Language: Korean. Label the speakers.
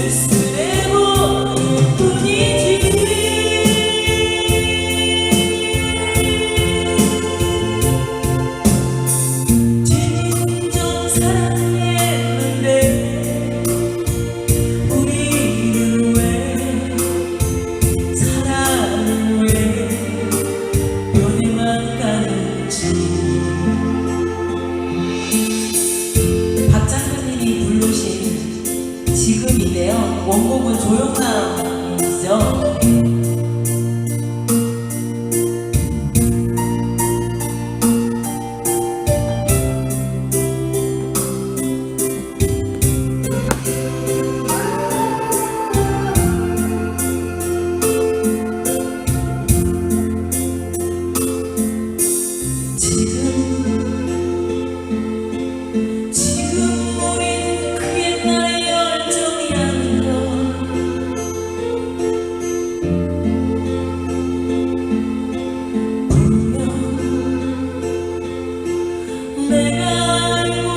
Speaker 1: this 곡은 조용남이시죠? one